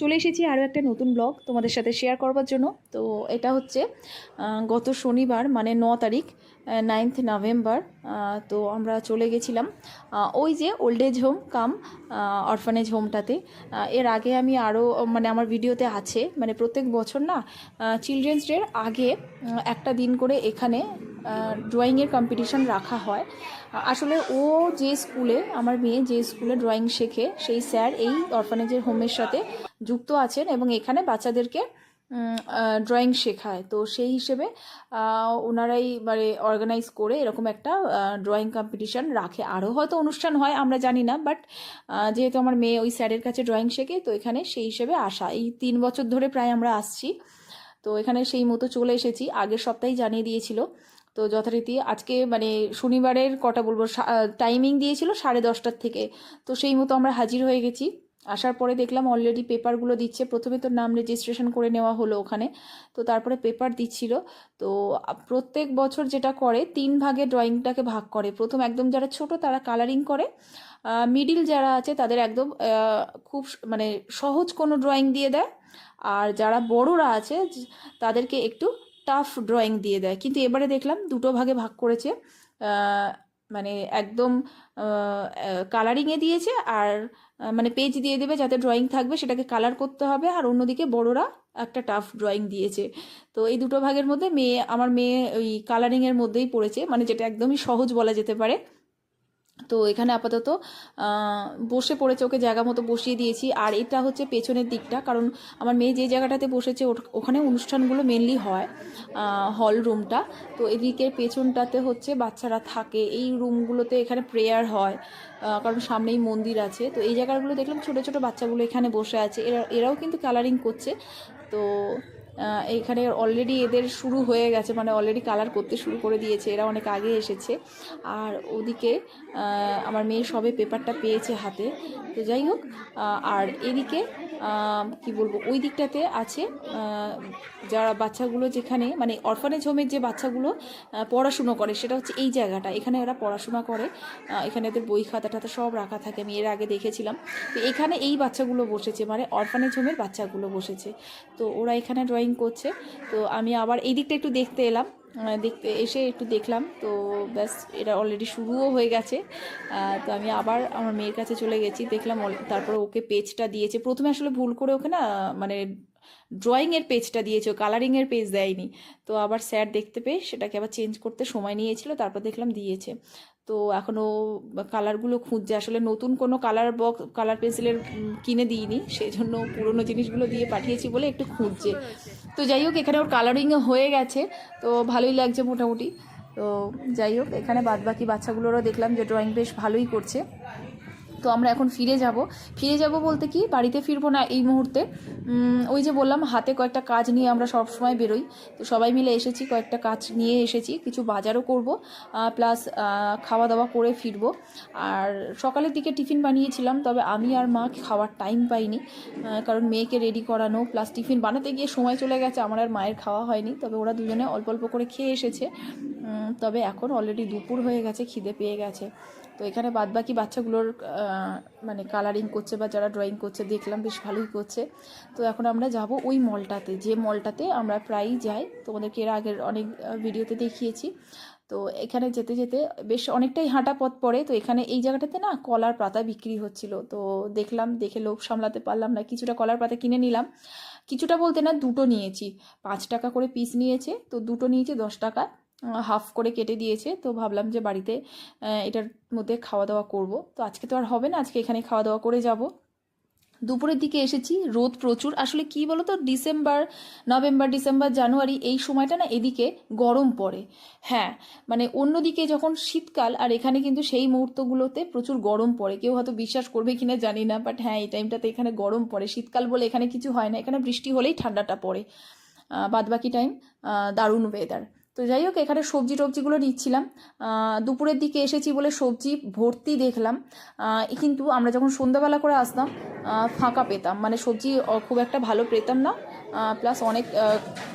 চলে এসেছি আরও একটা নতুন ব্লগ তোমাদের সাথে শেয়ার করবার জন্য। তো এটা হচ্ছে গত শনিবার মানে ন তারিখ নাইন্থ নভেম্বর তো আমরা চলে গেছিলাম ওই যে old age home cum orphanage হোমটাতে এর আগে আমি আরও মানে আমার ভিডিওতে আছে মানে প্রত্যেক বছর না চিলড্রেন্স ডের আগে একটা দিন করে এখানে ড্রয়িংয়ের কম্পিটিশন রাখা হয়। আসলে ও যে স্কুলে আমার মেয়ে যে স্কুলে ড্রয়িং শেখে, সেই স্যার এই অরফানেজের হোমের সাথে যুক্ত আছেন এবং এখানে বাচ্চাদেরকে ড্রয়িং শেখায়। তো সেই হিসেবে ওনারাই মানে অর্গানাইজ করে এরকম একটা ড্রয়িং কম্পিটিশন রাখে। আরও হয়তো অনুষ্ঠান হয়, আমরা জানি না বাট যেহেতু আমার মেয়ে ওই স্যারের কাছে ড্রয়িং শেখে, তো এখানে সেই হিসেবে আসা। এই তিন বছর ধরে প্রায় আমরা আসছি। তো এখানে সেই মতো চলে এসেছি। আগের সপ্তাহেই জানিয়ে দিয়েছিল। তো যথারীতি আজকে মানে শনিবারের কটা বলব? টাইমিং দিয়েছিল সাড়ে দশটার থেকে। তো সেই মতো আমরা হাজির হয়ে গেছি। আসার পরে দেখলাম অলরেডি পেপারগুলো দিচ্ছে। প্রথমে তো নাম রেজিস্ট্রেশন করে নেওয়া হলো ওখানে। তো তারপরে পেপার দিচ্ছিল। তো প্রত্যেক বছর যেটা করে, তিন ভাগে ড্রয়িংটাকে ভাগ করে। প্রথম একদম যারা ছোট, তারা কালারিং করে। মিডিল যারা আছে, তাদের একদম খুব মানে সহজ কোনো ড্রয়িং দিয়ে দেয়। আর যারা বড়রা আছে, তাদেরকে একটু টাফ ড্রয়িং দিয়ে দেয়। কিন্তু এবারে দেখলাম দুটো ভাগে ভাগ করেছে। মানে একদম কালারিংয়ে দিয়েছে আর মানে পেজ দিয়ে দেবে যাতে ড্রয়িং থাকবে, সেটাকে কালার করতে হবে আর অন্যদিকে বড়রা একটা টাফ ড্রয়িং দিয়েছে। তো এই দুটো ভাগের মধ্যে মেয়ে, আমার মেয়ে ওই কালারিংয়ের মধ্যেই পড়েছে মানে যেটা একদমই সহজ বলা যেতে পারে। তো এখানে আপাতত বসে পড়েছে ওকে জায়গা মতো বসিয়ে দিয়েছি। আর এটা হচ্ছে পেছনের দিকটা, কারণ আমার মেয়ে যে জায়গাটাতে বসেছে ওখানে অনুষ্ঠানগুলো মেনলি হয় হল রুমটা তো এদিকে পেছনটাতে হচ্ছে বাচ্চারা থাকে, এই রুমগুলোতে এখানে প্রেয়ার হয় কারণ সামনেই মন্দির আছে। তো এই জায়গাগুলো দেখলাম ছোটো ছোটো বাচ্চাগুলো এখানে বসে আছে। এরা, এরাও কিন্তু কালারিং করছে। তো এইখানে অলরেডি এদের শুরু হয়ে গেছে মানে অলরেডি কালার করতে শুরু করে দিয়েছে, এরা অনেক আগে এসেছে। আর ওদিকে আমার মেয়ে সবে পেপারটা পেয়েছে হাতে। তো যাই হোক আর এদিকে কি বলব, ওই দিকটাতে আছে যারা বাচ্চাগুলো যেখানে মানে অরফানেজ হোমের যে বাচ্চাগুলো পড়াশুনো করে, সেটা হচ্ছে এই জায়গাটা। এখানে ওরা পড়াশোনা করে এখানে এদের বই খাতা টাতা সব রাখা থাকে, আমি এর আগে দেখেছিলাম। তো এখানে এই বাচ্চাগুলো বসেছে মানে অরফানেজ হোমের বাচ্চাগুলো বসেছে। তো ওরা এখানে ড্রয়িং করছে। তো আমি আবার এই দিকটা একটু দেখতে এলাম দেখতে এসে একটু দেখলাম। তো ব্যাস, এটা অলরেডি শুরুও হয়ে গেছে। তো আমি আবার আমার মেয়ের কাছে চলে গেছি, দেখলাম তারপরে ওকে পেজটা দিয়েছে। প্রথমে আসলে ভুল করে ওকে না মানে ড্রয়িংয়ের পেজটা দিয়েছে কালারিংয়ের পেজ দেয়নি। তো আবার স্যার দেখতে পেয়ে সেটাকে আবার চেঞ্জ করতে সময় নিয়েছিল, তারপর দেখলাম দিয়েছে। তো এখনও কালারগুলো খুঁজছে, আসলে নতুন কোনো কালার বক্স কালার পেন্সিলের কিনে দিইনি সেই জন্য পুরোনো জিনিসগুলো দিয়ে পাঠিয়েছি বলে একটু খুঁজছে। তো যাই হোক, এখানে ওর কালারিং হয়ে গেছে, তো ভালোই লাগছে মোটামুটি। তো যাই হোক, এখানে বাদবাকি বাচ্চাগুলোরও দেখলাম যে ড্রয়িং বেশ ভালোই করছে। তো আমরা এখন ফিরে যাব। ফিরে যাব বলতে কি, বাড়িতে ফিরবো না এই মুহূর্তে। ওই যে বললাম, হাতে কয়েকটা কাজ নিয়ে আমরা সব সময় বেরোই। তো সবাই মিলে এসেছি, কয়েকটা কাজ নিয়ে এসেছি, কিছু বাজারও করব প্লাস খাওয়া দাওয়া করে ফিরবো। আর সকালের দিকে টিফিন বানিয়েছিলাম, তবে আমি আর মা খাওয়ার টাইম পাইনি কারণ মেয়েকে রেডি করানো প্লাস টিফিন বানাতে গিয়ে সময় চলে গেছে, আমার আর মায়ের খাওয়া হয়নি। তবে ওরা দুজনে অল্প অল্প করে খেয়ে এসেছে। তবে এখন অলরেডি দুপুর হয়ে গেছে, খিদে পেয়ে গেছে। তো এখানে বাদবাকি বাচ্চাগুলোর মানে কালারিং করছে বা যারা ড্রয়িং করছে, দেখলাম বেশ ভালোই করছে। তো এখন আমরা যাব ওই মলটাতে যে মলটাতে আমরা প্রায়ই যাই, তোমাদেরকে এর আগের অনেক ভিডিওতে দেখিয়েছি। তো এখানে যেতে যেতে বেশ অনেকটাই হাঁটা পথ পড়ে। তো এখানে এই জায়গাটাতে না কলার পাতা বিক্রি হচ্ছিল। তো দেখলাম, দেখে লোভ সামলাতে পারলাম না। কিছুটা কলার পাতা কিনে নিলাম। কিছুটা বলতে না, দুটো নিয়েছি। পাঁচ টাকা করে পিস নিয়েছে। তো দুটো নিয়েছে দশ টাকা হাফ করে কেটে দিয়েছে। তো ভাবলাম যে বাড়িতে এটার মধ্যে খাওয়া দাওয়া করব। তো আজকে তো আর হবে না, আজকে এখানে খাওয়া দাওয়া করে যাব। দুপুরের দিকে এসেছি, রোদ প্রচুর। আসলে কি বলো তো ডিসেম্বর, নভেম্বর, ডিসেম্বর, জানুয়ারি এই সময়টা না এদিকে গরম পড়ে। হ্যাঁ মানে অন্যদিকে যখন শীতকাল, আর এখানে কিন্তু সেই মুহূর্তগুলোতে প্রচুর গরম পড়ে। কেউ হয়তো বিশ্বাস করবে কিনা জানি না বাট হ্যাঁ এই টাইমটাতে এখানে গরম পড়ে। শীতকাল বলে এখানে কিছু হয় না, এখানে বৃষ্টি হলেই ঠান্ডাটা পড়ে। বাদবাকি টাইম দারুণ ওয়েদার তো যাই হোক, এখানে সবজি টবজিগুলো নিচ্ছিলাম। দুপুরের দিকে এসেছি বলে সবজি ভর্তি দেখলাম। কিন্তু আমরা যখন সন্ধ্যাবেলা করে আসতাম ফাঁকা পেতাম। মানে সবজি খুব একটা ভালো পেতাম না। প্লাস অনেক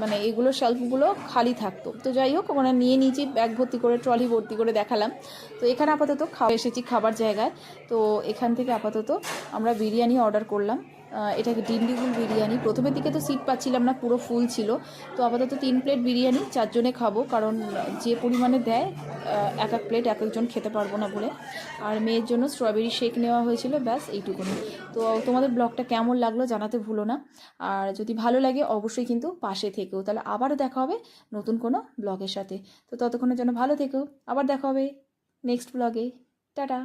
মানে এগুলো শেলফগুলো খালি থাকতো। তো যাই হোক, ওখানে নিয়ে নিয়েছি ব্যাগ ভর্তি করে ট্রলি ভর্তি করে দেখালাম। তো এখানে আপাতত খাওয়া, এসেছি খাবার জায়গায়। তো এখান থেকে আপাতত আমরা বিরিয়ানি অর্ডার করলাম। এটা ডিন্ডিগুল বিরিয়ানি। প্রথমের দিকে তো সিট পাচ্ছিলাম না, পুরো ফুল ছিল। তো আপাতত তিন প্লেট বিরিয়ানি, চারজনে খাব, কারণ যে পরিমাণে দেয় এক এক প্লেট এক একজন খেতে পারব না বলে। আর মেয়ের জন্য স্ট্রবেরি শেক নেওয়া হয়েছিল, ব্যাস, এইটুকুনি। তো তোমাদের ব্লগটা কেমন লাগল জানাতে ভুলো না। আর যদি ভালো লাগে, অবশ্যই কিন্তু পাশে থেকেও। তাহলে আবারও দেখা হবে নতুন কোনো ব্লগের সাথে। তো ততক্ষণের জন্য ভালো থেকো। আবার দেখা হবে নেক্সট ব্লগে টাটা।